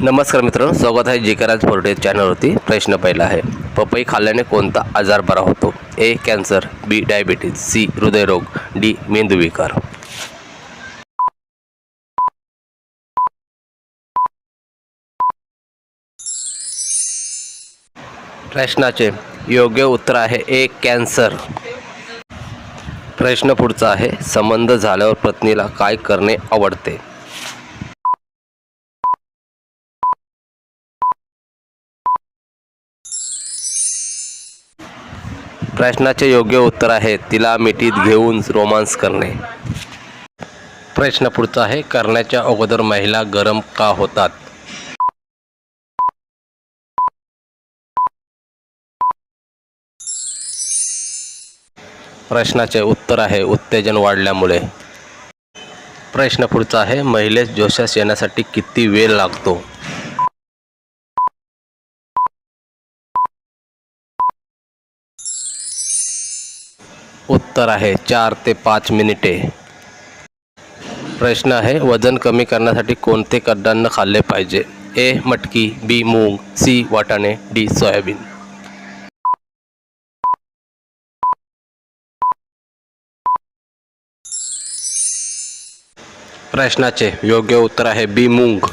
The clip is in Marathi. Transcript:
नमस्कार मित्रांनो स्वागत आहे जिकराज फोर्टे चॅनलवरती. प्रश्न पहिला आहे पपई खाल्ल्याने कोणता आजार बरा होतो? A cancer B diabetes C हृदयरोग डी मेंदूविकार. प्रश्नाचे योग्य उत्तर आहे ए कॅन्सर. प्रश्न पुढचा आहे संबंध झाल्यावर पत्नीला काय करणे आवडते? प्रश्नाचे योग्य उत्तर आहे तिला मिठीत घेऊन रोमांस करणे. प्रश्न पुढचा आहे करण्याच्या अगोदर महिला गरम का होतात? प्रश्नाचे उत्तर आहे उत्तेजन वाढल्यामुळे. प्रश्न पुढचा आहे महिलेस जोशास येण्यासाठी किती वेळ लागतो? उत्तर आहे. चार ते पाच मिनिटे. प्रश्न आहे, वज़न कमी करण्यासाठी कोणते कडधान्य खाल्ले पाहिजे? ए, मटकी, बी, मूग, सी, वाटाणे, डी, सोयाबीन. प्रश्नाचे योग्य उत्तर आहे बी, मूग.